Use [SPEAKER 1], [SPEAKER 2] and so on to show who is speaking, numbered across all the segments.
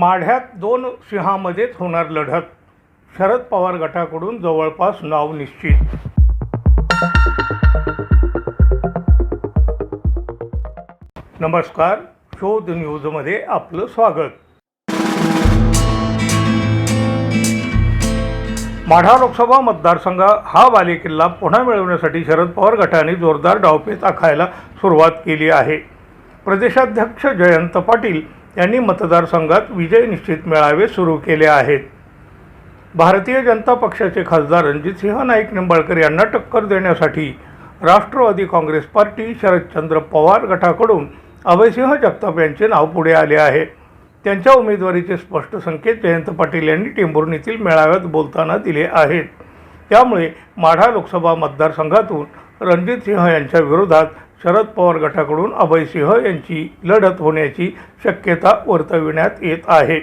[SPEAKER 1] माढ्यात दोन सिंहामध्येच होणार लढत. शरद पवार गटाकडून जवळपास नाव निश्चित. नमस्कार. शोध न्यूजमध्ये आपलं स्वागत. माढा लोकसभा मतदारसंघ हा बालेकिल्ला पुन्हा मिळवण्यासाठी शरद पवार गटाने जोरदार डावपेच आखायला सुरुवात केली आहे. प्रदेशाध्यक्ष जयंत पाटील यांनी मतदारसंघात विजय निश्चित मेळावे सुरू केले आहेत. भारतीय जनता पक्षाचे खासदार रणजितसिंह नाईक निंबाळकर यांना टक्कर देण्यासाठी राष्ट्रवादी काँग्रेस पार्टी शरदचंद्र पवार गटाकडून अभयसिंह जगताप यांचे नाव पुढे आले आहे. त्यांच्या उमेदवारीचे स्पष्ट संकेत जयंत पाटील यांनी टेंभुर्णीतील मेळाव्यात बोलताना दिले आहेत. त्यामुळे माढा लोकसभा मतदारसंघातून रणजित सिंह यांच्या विरोधात शरद पवार गटाकडून अभयसिंह यांची लढत होण्याची शक्यता वर्तविण्यात येत आहे.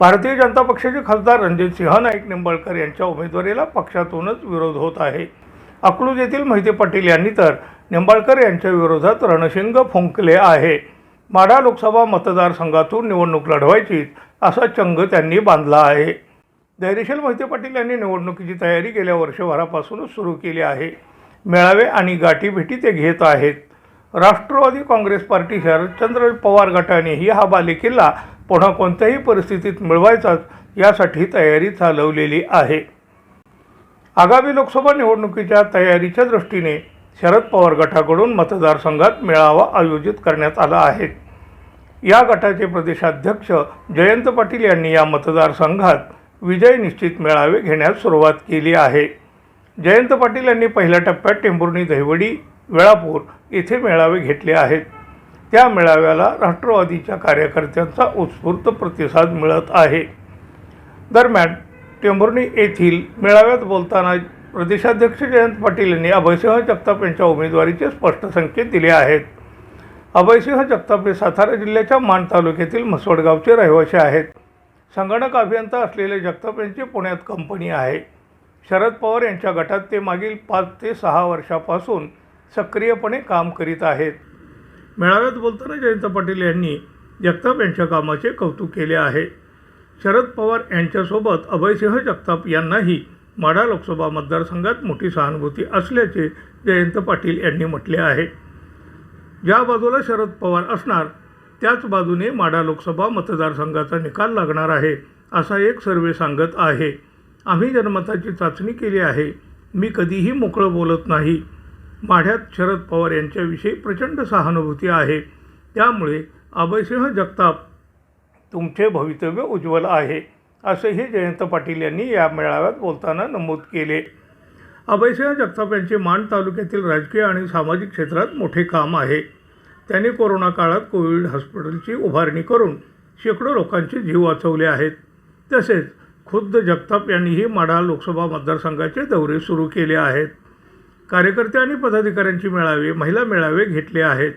[SPEAKER 1] भारतीय जनता पक्षाचे खासदार रणजित सिंह नाईक निंबाळकर यांच्या उमेदवारीला पक्षातूनच विरोध होत आहे. अकलूज येथील महिते पाटील यांनी तर निंबाळकर यांच्या विरोधात रणशिंग फुंकले आहे. माढा लोकसभा मतदारसंघातून निवडणूक लढवायचीच असा चंग त्यांनी बांधला आहे. धैर्यशील मोहिते पाटील यांनी निवडणुकीची तयारी गेल्या वर्षभरापासूनच सुरू केली आहे. मेळावे आणि गाठीभेटी ते घेत आहेत. राष्ट्रवादी काँग्रेस पार्टी शरदचंद्र पवार गटानेही हा बालेकिल्ला पुन्हा कोणत्याही परिस्थितीत मिळवायचाच यासाठी तयारी चालवलेली आहे. आगामी लोकसभा निवडणुकीच्या तयारीच्या दृष्टीने शरद पवार गटाकडून मतदारसंघात मेळावा आयोजित करण्यात आला आहे. या गटाचे प्रदेशाध्यक्ष जयंत पाटील यांनी या मतदारसंघात विजय निश्चित मेळावे घेण्यास सुरुवात केली आहे. जयंत पाटील यांनी पहिल्या टप्प्यात टेंभुर्णी दहिवडी वेळापूर येथे मेळावे घेतले आहेत. त्या मेळाव्याला राष्ट्रवादीच्या कार्यकर्त्यांचा उत्स्फूर्त प्रतिसाद मिळत आहे. दरम्यान टेंभुर्णी येथील मेळाव्यात बोलताना प्रदेशाध्यक्ष जयंत पाटील यांनी अभयसिंह जगताप यांच्या उमेदवारीचे स्पष्ट संकेत दिले आहेत. अभयसिंह जगताप हे सातारा जिल्ह्याच्या मान तालुक्यातील म्हसवडगावचे रहिवासी आहेत. संगणक अभियंता असलेले जगताप यांची पुण्यात कंपनी आहे. शरद पवार यांच्या गटात ते मागील पाच ते सहा वर्षापासून सक्रियपणे काम करीत आहेत. मेळाव्यात बोलताना जयंत पाटील यांनी जगताप यांच्या कामाचे कौतुक केले आहे. शरद पवार यांच्यासोबत अभयसिंह जगताप यांनाही माढा लोकसभा मतदारसंघात मोठी सहानुभूती असल्याचे जयंत पाटील यांनी म्हटले आहे. ज्या बाजूला शरद पवार असणार त्याच बाजूने माढा लोकसभा मतदारसंघाचा निकाल लागणार आहे असा एक सर्वे सांगत आहे. आम्ही जनमताची चाचणी केली आहे. मी कधीही मोकळं बोलत नाही. माढ्यात शरद पवार यांच्याविषयी प्रचंड सहानुभूती आहे. त्यामुळे अभयसिंह जगताप तुमचे भवितव्य उज्ज्वल आहे असंही जयंत पाटील यांनी या मेळाव्यात बोलताना नमूद केले. अभयसिंह जगताप यांचे माण तालुक्यातील राजकीय आणि सामाजिक क्षेत्रात मोठे काम आहे. त्यांनी कोरोना काळात कोविड हॉस्पिटलची उभारणी करून शेकडो लोकांचे जीव वाचवले आहेत. तसेच खुद्द जगताप यांनीही माढा लोकसभा मतदारसंघाचे दौरे सुरू केले आहेत. कार्यकर्ते आणि पदाधिकाऱ्यांची मेळावे महिला मेळावे घेतले आहेत.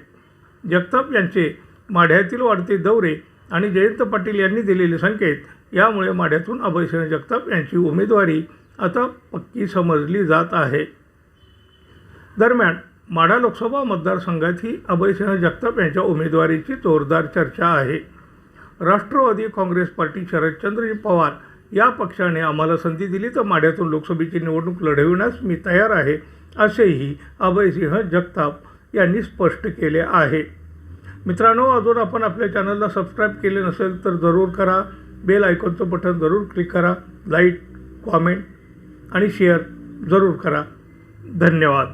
[SPEAKER 1] जगताप यांचे माढ्यातील वाढते दौरे आणि जयंत पाटील यांनी दिलेले संकेत यामुळे माढ्यातून अभयसिंह जगताप यांची उमेदवारी आता पक्की समजली जात आहे. दरम्यान माढा लोकसभा मतदारसंघातही अभयसिंह जगताप यांच्या उमेदवारीची जोरदार चर्चा आहे. राष्ट्रवादी काँग्रेस पार्टी शरदचंद्र पवार या पक्षाने आम्हाला संधी दिली तर माढ्यातून लोकसभेची निवडणूक लढविण्यास मी तयार आहे असेही अभयसिंह जगताप यांनी स्पष्ट केले आहे. मित्रांनो अजून आपण आपल्या चॅनलला सबस्क्राईब केले नसेल तर जरूर करा. बेल आयकॉनचं बटन जरूर क्लिक करा. लाईक कॉमेंट आणि शेअर जरूर करा. धन्यवाद.